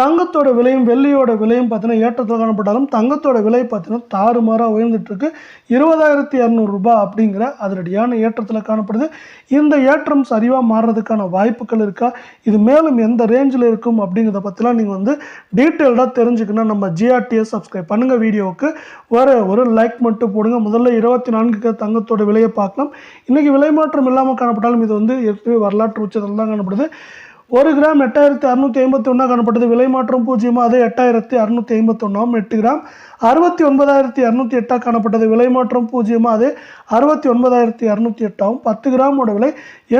தங்கத்தோட விலையும் வெள்ளியோட விலையும் பார்த்தீங்கன்னா ஏற்றத்தில் காணப்பட்டாலும் தங்கத்தோட விலை பார்த்தீங்கன்னா தாறுமாறாக உயர்ந்துட்டுருக்கு இருபதாயிரத்தி இரநூறுபா அப்படிங்கிற அதிரடியான ஏற்றத்தில் காணப்படுது. இந்த ஏற்றம் சரிவாக மாறுறதுக்கான வாய்ப்புகள் இருக்கா? இது மேலும் எந்த ரேஞ்சில் இருக்கும் அப்படிங்கிறத பற்றிலாம் நீங்கள் வந்து டீட்டெயில்டாக தெரிஞ்சுக்கணும் நம்ம ஜிஆர்டிஎஸ் சப்ஸ்கிரைப் பண்ணுங்கள் வீடியோவுக்கு. ஒரு ஒரு லைக் மட்டும் போடுங்க. முதல்ல இருபத்தி நான்கு தங்கத்தோட விலையை பார்க்கலாம். இன்றைக்கி விலை மாற்றம் இல்லாமல் காணப்பட்டாலும் இது வந்து ஏற்கனவே வரலாற்று உச்சத்தில் தான் காணப்படுது. ஒரு கிராம் எட்டாயிரத்தி அறுநூற்றி ஐம்பத்தி ஒன்றா காணப்பட்டது. விலை மாற்றம் பூஜ்ஜியமாக அது எட்டாயிரத்தி அறுநூற்றி ஐம்பத்தொன்னாம் எட்டு கிராம் அறுபத்தி ஒன்பதாயிரத்தி இரநூத்தி எட்டாக காணப்பட்டது. விலை மாற்றம் பூஜ்ஜியமாக அது அறுபத்தி ஒன்பதாயிரத்தி இரநூத்தி எட்டாகும் பத்து கிராமோட விலை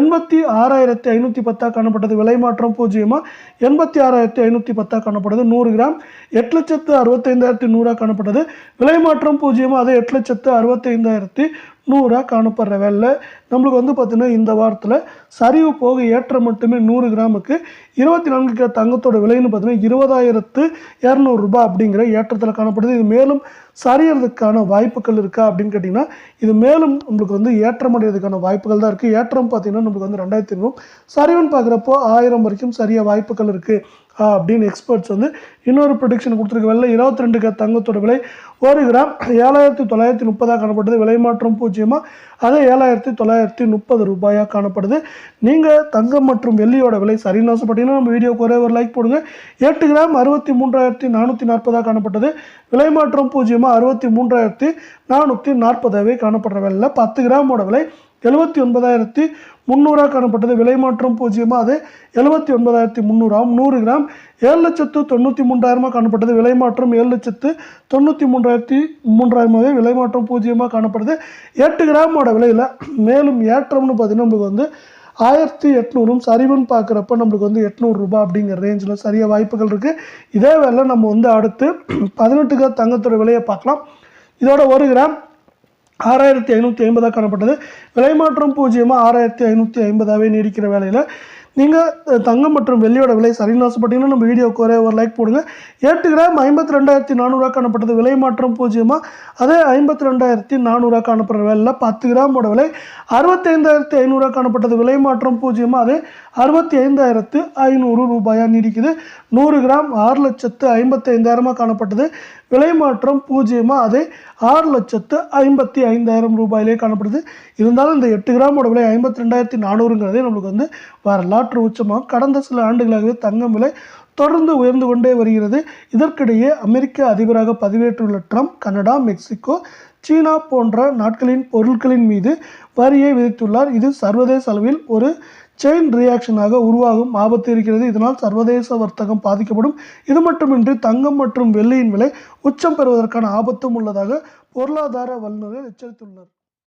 எண்பத்தி ஆறாயிரத்தி ஐநூற்றி பத்தாக காணப்பட்டது. விலை மாற்றம் பூஜ்ஜியமாக எண்பத்தி ஆறாயிரத்தி ஐநூற்றி பத்தாக காணப்பட்டது. நூறு கிராம். எட்டு லட்சத்து அறுபத்தைந்தாயிரத்தி நூறாக காணப்பட்டது. விலை மாற்றம் பூஜ்ஜியமாக அது எட்டு லட்சத்து அறுபத்தைந்தாயிரத்தி நூறாக காணப்படுற வேலை நம்மளுக்கு வந்து பார்த்திங்கன்னா இந்த வாரத்தில் சரிவு போக ஏற்றம் மட்டுமே நூறு கிராமுக்கு இருபத்தி நான்கு கிலோ தங்கத்தோட விலைன்னு பார்த்தீங்கன்னா இருபதாயிரத்து இரநூறுபா அப்படிங்கிற ஏற்றத்தில் காணப்படுது. இது மேலும் சரியறதுக்கான வாய்ப்புகள் இருக்கா அப்படின்னு கேட்டிங்கன்னா இது மேலும் நம்மளுக்கு வந்து ஏற்றம் அடைகிறதுக்கான வாய்ப்புகள் தான் இருக்குது ஏற்றம் பார்த்திங்கன்னா நம்மளுக்கு வந்து ரெண்டாயிரத்தி ஐநூறு. சரிவுன்னு பார்க்குறப்போ ஆயிரம் வரைக்கும் சரியாக வாய்ப்புகள் இருக்குது அப்படின்னு எக்ஸ்பர்ட்ஸ் வந்து இன்னொரு ப்ரொடிக்ஷன் கொடுத்துருக்க. வெள்ளை இருபத்தி ரெண்டு க தங்கத்தோட விலை ஒரு கிராம் ஏழாயிரத்தி தொள்ளாயிரத்தி முப்பதாக காணப்படுது. விலை மாற்றம் பூஜ்ஜியமாக அதே ஏழாயிரத்தி தொள்ளாயிரத்தி முப்பது ரூபாயாக காணப்படுது. நீங்கள் தங்கம் மற்றும் வெள்ளியோட விலை சரின்னு ஆசைப்பட்டீங்கன்னா நம்ம வீடியோக்கு ஒரே ஒரு லைக் போடுங்க. எட்டு கிராம் அறுபத்தி மூன்றாயிரத்தி நானூற்றி நாற்பதாக காணப்பட்டது. விலை மாற்றம் பூஜ்ஜியமாக அறுபத்தி மூன்றாயிரத்தி நானூற்றி நாற்பதாகவே காணப்படுற விலையில் பத்து கிராமோட விலை எழுபத்தி ஒன்பதாயிரத்தி முந்நூறாக காணப்பட்டது. விலை மாற்றம் பூஜ்ஜியமாக அது எழுபத்தி ஒன்பதாயிரத்தி முந்நூறாம் நூறு கிராம். ஏழு லட்சத்து தொண்ணூற்றி மூன்றாயிரமாக காணப்பட்டது. விலை மாற்றம் ஏழு லட்சத்து தொண்ணூற்றி மூன்றாயிரத்தி மூன்றாயிரமாகவே விலை மாற்றம் பூஜ்ஜியமாக காணப்படுது. எட்டு கிராமோட விலையில் மேலும் ஏற்றம்னு பார்த்தீங்கன்னா நம்மளுக்கு வந்து ஆயிரத்தி எட்நூறும் சரிவுன்னு பார்க்குறப்ப நம்மளுக்கு வந்து எட்நூறுரூபா அப்படிங்கிற ரேஞ்சில் சரியாக வாய்ப்புகள் இருக்குது இதே வேலை நம்ம வந்து அடுத்து பதினெட்டு கிராம் தங்கத்தோட விலையை பார்க்கலாம். இதோட ஒரு கிராம் ஆறாயிரத்தி ஐநூற்றி ஐம்பதாக காணப்பட்டது. விலை மாற்றம் பூஜ்ஜியமாக ஆறாயிரத்தி ஐநூற்றி ஐம்பதாகவே நீடிக்கிற வேலையில் நீங்கள் தங்கம் மற்றும் வெள்ளியோட விலை சரின்னு ஆசைப்பட்டீங்கன்னா நம்ம வீடியோக்கு ஒரே ஒரு லைக் போடுங்க. எட்டு கிராம் ஐம்பத்தி ரெண்டாயிரத்தி நானூறுரூவா காணப்பட்டது விலை மாற்றம் பூஜ்ஜியமாக அதே ஐம்பத்தி ரெண்டாயிரத்தி நானூறுரூவா காணப்படுற வேலையில் பத்து கிராமோட விலை அறுபத்தைந்தாயிரத்தி ஐநூறுரூவா காணப்பட்டது விலை மாற்றம் பூஜ்ஜியமாக அதே அறுபத்தி ஐந்தாயிரத்து ஐநூறு ரூபாயாக நீடிக்குது. நூறு கிராம் ஆறு லட்சத்து ஐம்பத்தைந்தாயிரமாக காணப்பட்டது விலை மாற்றம் பூஜ்ஜியமாக அதே ஆறு லட்சத்து ஐம்பத்தி ஐந்தாயிரம் ரூபாயிலே காணப்படுது இருந்தாலும் இந்த எட்டு கிராமோட விலை ஐம்பத்தி ரெண்டாயிரத்தி நானூறுங்கிறதே நம்மளுக்கு வந்து வரலாற்று உச்சமாக கடந்த சில ஆண்டுகளாகவே தங்கம் விலை தொடர்ந்து உயர்ந்து கொண்டே வருகிறது. இதற்கிடையே அமெரிக்க அதிபராக பதவியேற்றுள்ள ட்ரம்ப் கனடா மெக்சிகோ சீனா போன்ற நாட்களின் பொருட்களின் மீது வரியை விதித்துள்ளார். இது சர்வதேச அளவில் ஒரு செயின் ரியாக்ஷனாக உருவாகும் ஆபத்து இருக்கிறது. இதனால் சர்வதேச வர்த்தகம் பாதிக்கப்படும். இது மட்டுமின்றி தங்கம் மற்றும் வெள்ளியின் விலை உச்சம் பெறுவதற்கான ஆபத்தும் உள்ளதாக பொருளாதார வல்லுநர்கள் எச்சரித்துள்ளனர்.